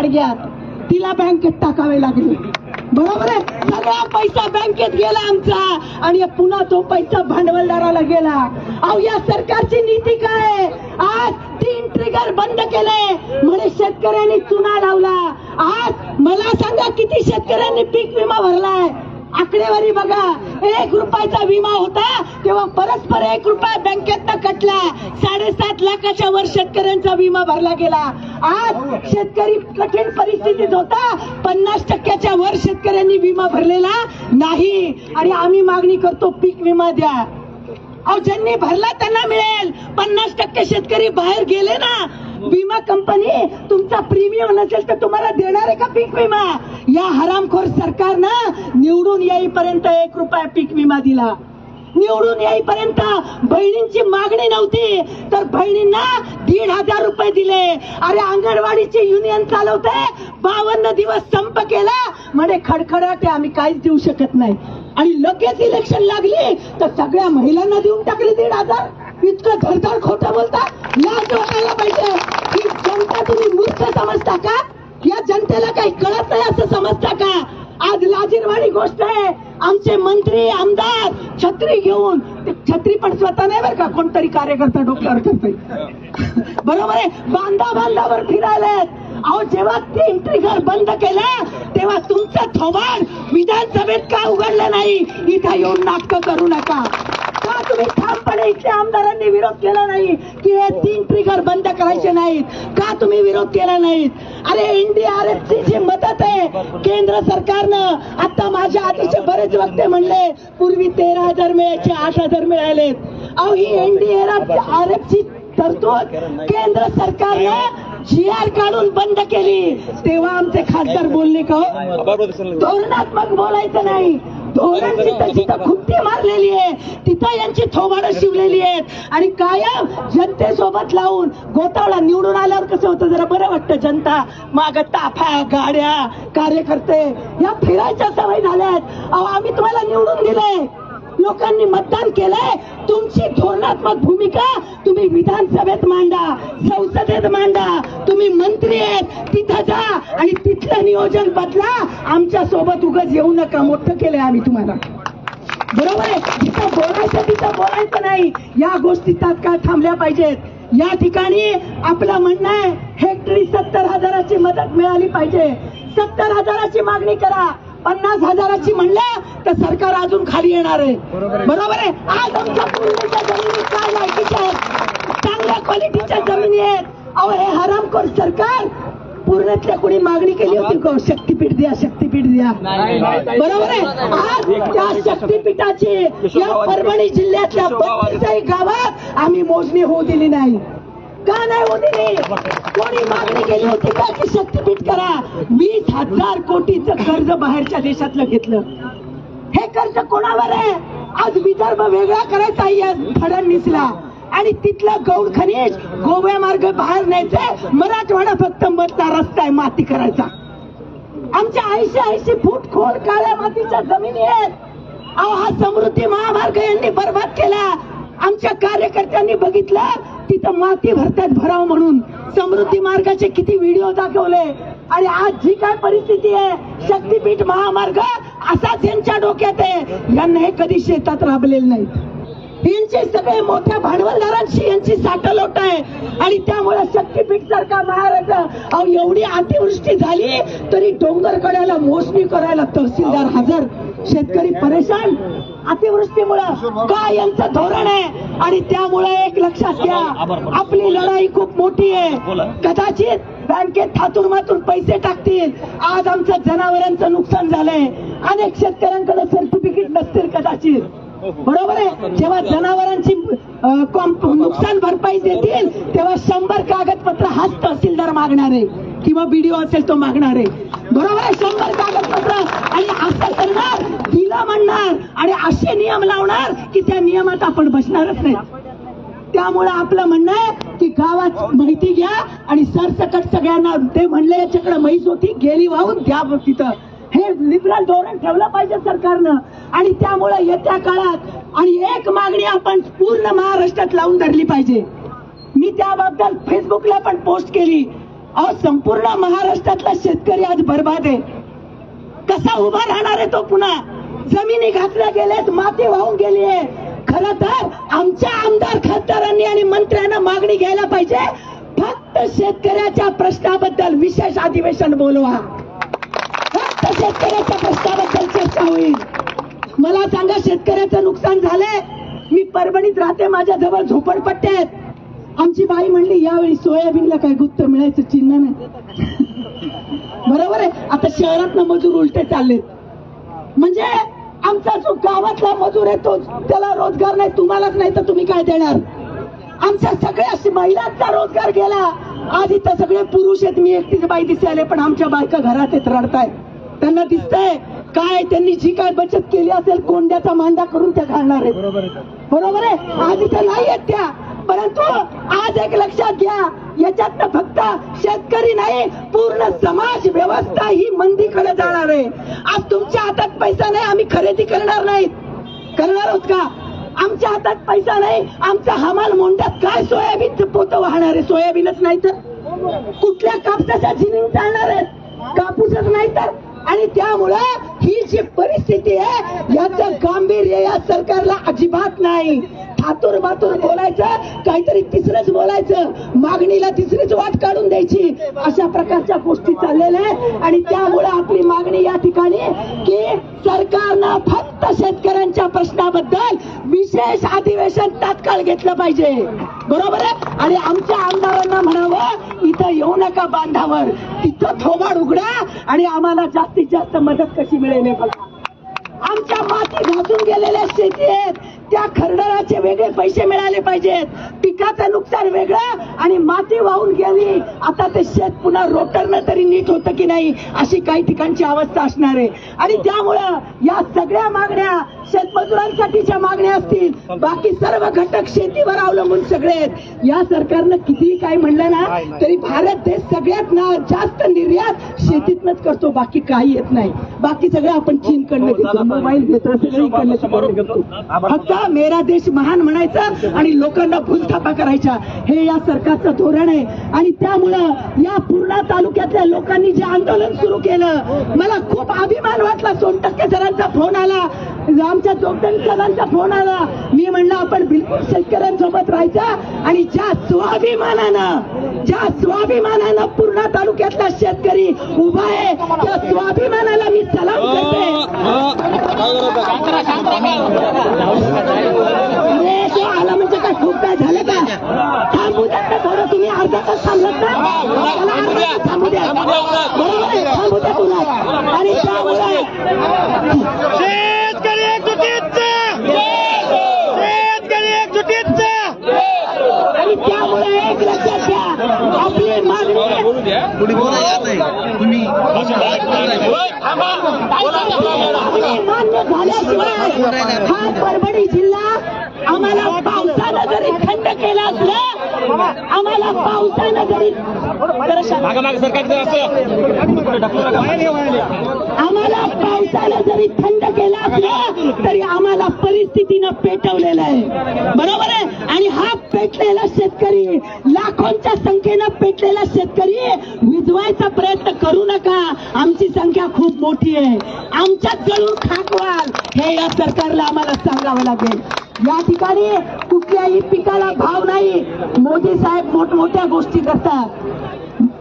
गाडग्यात तिला बँकेत टाकावे लागले. बरोबर आहे? सगळा पैसा बँकेत गेला आमचा. आणि पुन्हा तो पैसा भांडवलदाराला गेला. अहो या सरकारची नीती काय? आज तीन ट्रिगर बंद केले. म्हणे शेतकऱ्यांनी चुना लावला. आज मला सांगा किती शेतकऱ्यांनी पीक विमा भरलाय? आकडेवारी बघा एक रुपयाचा विमा होता तेव्हा परस्पर एक रुपया बँकेत कटला. साडेसात लाखाच्या वर शेतकऱ्यांचा विमा भरला गेला. आज शेतकरी कठीण परिस्थितीत होता पन्नास टक्क्याच्या वर शेतकऱ्यांनी विमा भरलेला नाही. आणि आम्ही मागणी करतो पीक विमा द्या. अहो ज्यांनी भरला त्यांना मिळेल. पन्नास टक्के शेतकरी बाहेर गेले ना. विमा कंपनी तुमचा प्रीमियम नसेल तर तुम्हाला देणार आहे का पीक विमा? या हरामखोर सरकारनं निवडून येईपर्यंत एक रुपया पीक विमा दिला. निवडून येईपर्यंत बहिणींची मागणी नव्हती तर बहिणींना दीड हजार रुपये दिले. अरे अंगणवाडीचे युनियन चालवते बावन्न दिवस संप केला म्हणे खडखडाटे आम्ही काहीच देऊ शकत नाही. आणि लगेच इलेक्शन लागली तर सगळ्या महिलांना देऊन टाकले दीड हजार. इतकं धडधड खोटं बोलता. लाज वाटायला पाहिजे. ही जनता तुम्ही मूर्ख समजता का? या जनतेला काही कळत नाही असं समजता का? आज लाजीरवाणी गोष्ट आहे. आमचे मंत्री आमदार छत्री घेऊन छत्री पण स्वतः नाही बरं का कोणतरी कार्यकर्ता डोक्यावर करतोय बरोबर आहे? बांधा बांधावर फिरायला अहो जेव्हा तीन ट्रिगर बंद केलं तेव्हा तुमचं थोबाड विधानसभेत का उघडलं नाही? इथं येऊन नाटकं करू नका. का तुम्ही ठामपणे इथल्या आमदारांनी विरोध केला नाही की हे तीन ट्रिगर बंद करायचे नाहीत. का तुम्ही विरोध केला नाहीत? अरे एनडीआरएफ ची जी मदत आहे. केंद्र सरकारनं आता माझ्या आधीचे बरेच वक्ते म्हणले पूर्वी तेरा हजार मिळायचे आठ हजार मिळालेत अहो ही एनडीआरएफ ची तरतूद केंद्र सरकारनं जी आर काढून बंद केली. तेव्हा आमचे खासदार बोलले का हो? धोरणात्मक बोलायचं नाही. धोरण तिथं खुट्टी मारलेली आहे. तिथं यांची थोबाड शिवलेली आहेत. आणि कायम जनतेसोबत लावून गोतावळा निवडून आल्यावर कसं होतं? जरा बरं वाटतं जनता. माग ताफा गाड्या कार्यकर्ते या फिरायच्या सवय झाल्यात. अहो आम्ही तुम्हाला निवडून दिले लोकांनी मतदान केलंय. तुमची धोरणात्मक भूमिका तुम्ही विधानसभेत मांडा संसदेत मांडा. तुम्ही मंत्री आहेत तिथं जा आणि तिथलं नियोजन बदला. आमच्यासोबत उगच येऊ नका. मोठं केलंय आम्ही तुम्हाला. बरोबर आहे? तिथं बोलायचं तिथं बोलायचं नाही. या गोष्टी तात्काळ थांबल्या पाहिजेत. या ठिकाणी आपलं म्हणणं आहे हेक्टरी सत्तर हजाराची मदत मिळाली पाहिजे. सत्तर हजाराची मागणी करा. पन्नास हजाराची म्हणलं तर सरकार अजून खाली येणार आहे. बरोबर आहे. आज आमच्या पूर्वीच्या जमिनी काय लायकीच्या आहेत चांगल्या क्वालिटीच्या जमिनी आहेत. अहो हे हरामखोर सरकार. पूर्णतल्या कोणी मागणी केली होती शक्तीपीठ द्या शक्तीपीठ द्या. बरोबर आहे? आज त्या शक्तीपीठाची या परभणी जिल्ह्यातल्या गावात आम्ही मोजणी होऊ दिली नाही. का नाही होऊ दिली कोणी मागणी केली होती का की शक्तीपीठ करा वीस हजार कोटीचं कर्ज बाहेरच्या देशातलं घेतलं. हे कर्ज कोणावर आहे? आज विदर्भ वेगळा करायचा आहे फडणवीसला आणि तिथलं गौड खनिज गोव्या मार्ग बाहेर न्यायचंय. मराठवाडा फक्त मधला रस्ता आहे माती करायचा. आमच्या ऐंशी ऐंशी फूट खोल काळ्या मातीच्या जमिनी आहेत. अहो हा समृद्धी महामार्ग यांनी बर्बाद केला. आमच्या कार्यकर्त्यांनी बघितलं तिथं माती भरतात भराव म्हणून. समृद्धी मार्गाचे किती व्हिडिओ दाखवले. आणि आज जी काय परिस्थिती आहे शक्तीपीठ महामार्ग असाच यांच्या डोक्यात आहे. यांना हे कधी शेतात राबलेलं नाही. यांचे सगळे मोठ्या भांडवलदारांशी यांची साठलोट आहे. आणि त्यामुळे शक्तीपीठ सारखा महाराज एवढी अतिवृष्टी झाली तरी डोंगर कड्याला मोजणी करायला तहसीलदार हजर. शेतकरी परेशान अतिवृष्टीमुळं काय यांचं धोरण आहे? आणि त्यामुळे एक लक्षात घ्या आपली लढाई खूप मोठी आहे. कदाचित बँकेत थातून मातून पैसे टाकतील. आज आमचं जनावरांचं नुकसान झालंय. अनेक शेतकऱ्यांकडे सर्टिफिकेट नसतील कदाचित. बरोबर आहे? जेव्हा जनावरांची नुकसान भरपाई देतील तेव्हा शंभर कागदपत्र हाच तहसीलदार मागणार आहे किंवा बीडीओ असेल तो मागणार. आहे बरोबर आहे शंभर कागदपत्र. आणि असं करणार दिलं म्हणणार आणि असे नियम लावणार की त्या नियमात आपण बसणारच नाही. त्यामुळे आपलं म्हणणं आहे की गावात माहिती घ्या आणि सरसकट सगळ्यांना ते म्हणले याच्याकडे म्हैस होती गेली वाहून द्या तिथं. हे लिबरल धोरण ठेवलं पाहिजे सरकारनं. आणि त्यामुळे येत्या काळात आणि एक मागणी आपण पूर्ण महाराष्ट्रात लावून धरली पाहिजे. मी त्याबद्दल फेसबुकला पण पोस्ट केली. अहो संपूर्ण महाराष्ट्रातला शेतकरी आज बर्बाद आहे. कसा उभा राहणार आहे तो पुन्हा? जमिनी घातल्या गेल्यात माती वाहून गेली आहे. खर तर आमच्या आमदार खासदारांनी आणि मंत्र्यांना मागणी घ्यायला पाहिजे. फक्त शेतकऱ्याच्या प्रश्नाबद्दल विशेष अधिवेशन बोलवा. फक्त शेतकऱ्याच्या प्रश्नाबद्दल चर्चा होईल. मला सांगा शेतकऱ्याचं नुकसान झालंय? मी परभणीत राहते माझ्या जवळ झोपडपट्ट्या आहेत. आमची बाई म्हणली यावेळी सोयाबीनला काय गुप्त मिळायचं चिन्ह नाही. बरोबर आहे. आता शहरात मजूर उलटे चाललेत. म्हणजे आमचा जो गावातला मजूर आहे तो त्याला रोजगार नाही तुम्हालाच नाही तर तुम्ही काय देणार? आमच्या सगळ्या महिलांचा रोजगार गेला. आज इथं सगळे पुरुष आहेत मी एकटीच बाई दिसायले पण आमच्या बायका घरात येत रडतायत. त्यांना दिसतंय काय त्यांनी जी काय बचत केली असेल कोंड्याचा मांडा करून त्या घालणार आहेत. बरोबर आहे. आज इथं नाही आहेत त्या. परंतु आज एक लक्षात घ्या याच्यात फक्त शेतकरी नाही पूर्ण समाज व्यवस्था ही मंदीकडे जाणार आहे. आज तुमच्या हातात पैसा नाही आम्ही खरेदी करणार नाहीत करणार आहोत का? आमच्या हातात पैसा नाही आमचा हमाल मोंड्यात काय सोयाबीनचं पोत वाहणार आहे? सोयाबीनच नाही तर? कुठल्या कापसाच्या जिनिंग चालणार आहेत? कापूसच नाही तर? आणि त्यामुळं ही जी परिस्थिती आहे याचं गांभीर्य या सरकारला अजिबात नाही. थातूर बातूर बोलायचं काहीतरी तिसरंच बोलायचं. मागणीला तिसरीच वाट काढून द्यायची. अशा प्रकारच्या गोष्टी चाललेल्या आहेत. आणि त्यामुळे आपली मागणी या ठिकाणी की सरकारनं फक्त शेतकऱ्यांच्या प्रश्नाबद्दल विशेष अधिवेशन तात्काळ घेतलं पाहिजे. बरोबर आहे? आणि आमच्या आमदारांना म्हणावं इथं येऊ नका बांधावर. तिथं थोबाड उघडा आणि आम्हाला जास्तीत जास्त मदत कशी मिळेल बघा. आमच्या माती घासून गेलेल्या शेती आहेत. त्या खरडराचे वेगळे पैसे मिळाले पाहिजेत. पिकाचं नुकसान वेगळं आणि माती वाहून गेली. आता ते शेत पुन्हा रोटरनं तरी नीट होतं की नाही अशी काही ठिकाणची अवस्था असणार आहे. आणि त्यामुळं या सगळ्या मागण्या शेतमजुरांसाठीच्या मागण्या असतील. बाकी सर्व घटक शेतीवर अवलंबून सगळे आहेत. या सरकारनं कितीही काय म्हणलं ना तरी भारत देश सगळ्यात ना जास्त निर्यात शेतीतनच करतो. बाकी काही येत नाही. बाकी सगळं आपण चीनकडनं घेतो. मोबाईल घेतो सगळं इकडनं तिकडनं घेतो. मेरा देश महान म्हणायचं आणि लोकांना भूलथापा करायच्या हे या सरकारचं धोरण आहे. आणि त्यामुळं या पूर्णा तालुक्यातल्या लोकांनी जे आंदोलन सुरू केलं मला खूप अभिमान वाटला. सोनटक्के सरांचा फोन आला. आमच्या जोगदन सरांचा फोन आला. मी म्हणलं आपण बिलकुल शेतकऱ्यांसोबत राहायचं आणि ज्या स्वाभिमानानं ज्या स्वाभिमानानं पूर्णा तालुक्यातला शेतकरी उभा आहे त्या स्वाभिमानाला मी सलाम करते. अरे तो आला म्हणजे काय खूप काय झालं का थांबू द्या ना थोडं तुम्ही अर्धा तास थांबलात ना त्याला अर्धा तास थांबू द्या बरोबर आहे थांबू द्या तुला आणि त्यामुळे शेतकरी एकजुटीचं शेतकरी एकजुटीचं आणि त्यामुळे एक लक्षात घ्या आपली मागणी मागणी मान्य हा परभणी जिल्हा आम्हाला पावसानं जरी थंड केला असला आम्हाला पावसानं जरी आम्हाला पावसानं जरी थंड केला असला तरी आम्हाला परिस्थितीनं पेटवलेलं आहे. बरोबर आहे? आणि हा पेटलेला शेतकरी लाखोंच्या संख्येनं पेटलेला शेतकरी विजवायचा प्रयत्न करू नका. आमची संख्या खूप मोठी आहे. आमच्यात जळून खाकवाल हे या सरकारला आम्हाला सांगावं लागेल. या ठिकाणी कुठल्याही पिकाला भाव नाही. मोदी साहेब मोठमोठ्या गोष्टी करतात.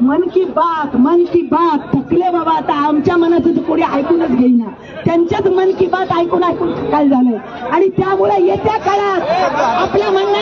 मन की बात मन की बात. थकले बाबा आता आमच्या मनाचं तर कोणी ऐकूनच घेईना. त्यांच्याच मन की बात ऐकून ऐकून काय झालंय? आणि त्यामुळे येत्या काळात आपलं म्हणणं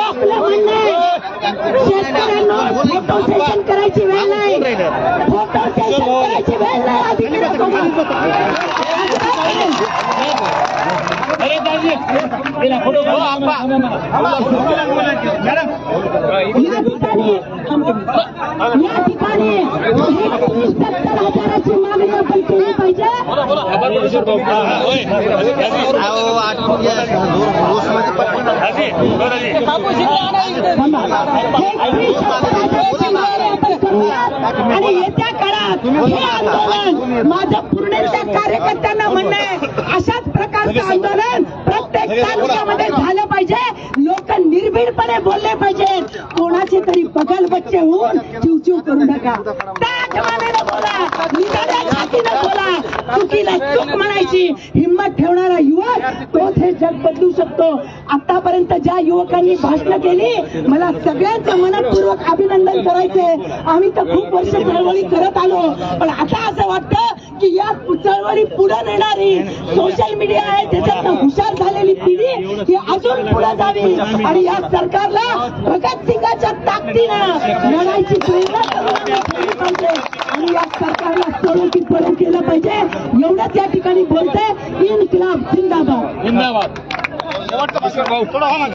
आपलं म्हणणं शेतकऱ्यांना फोटो सेशन करायची वेळ नाही. फोटो सेशन करायची वेळ नाही अधिकारी सोबत. अरे दाजी फोटो या ठिकाणी या ठिकाणी एक तीस सत्तर हजाराची मागणी आपण केली पाहिजे किशोर आणि येत्या काळात हे आंदोलन माझं पूर्णच्या कार्यकर्त्यांना म्हणणं आहे. अशाच प्रकारचं आंदोलन प्रत्येक तालुक्यामध्ये झालं पाहिजे. लोक निर्भीडपणे बोलले पाहिजे. कोणाचे तरी बगल बच्चे होऊन चिवचिव करू नका. बोला. बोला. चुकीला चूक म्हणायची. हिंमत ठेवणारा युवक तोच हे जग बदलू शकतो. आतापर्यंत ज्या युवकांनी भाषण केली मला सगळ्यांचं मनपूर्वक अभिनंदन करायचंय. आम्ही तर खूप वर्ष चळवळी करत आलो. पण आता असं वाटतं की या चळवळी पुढे नेणारी सोशल मीडिया आहे त्याच्यातनं हुशार झालेली पिढी ही अजून पुढे जावी. आणि या सरकारला भगतसिंगाच्या ताकदीनं लढायची प्रेरणा पाहिजे. आणि या सरकारला सोडून की केलं पाहिजे. एवढंच या ठिकाणी बोलते इन्क्लाब जिंदाबाद जिंदाबाद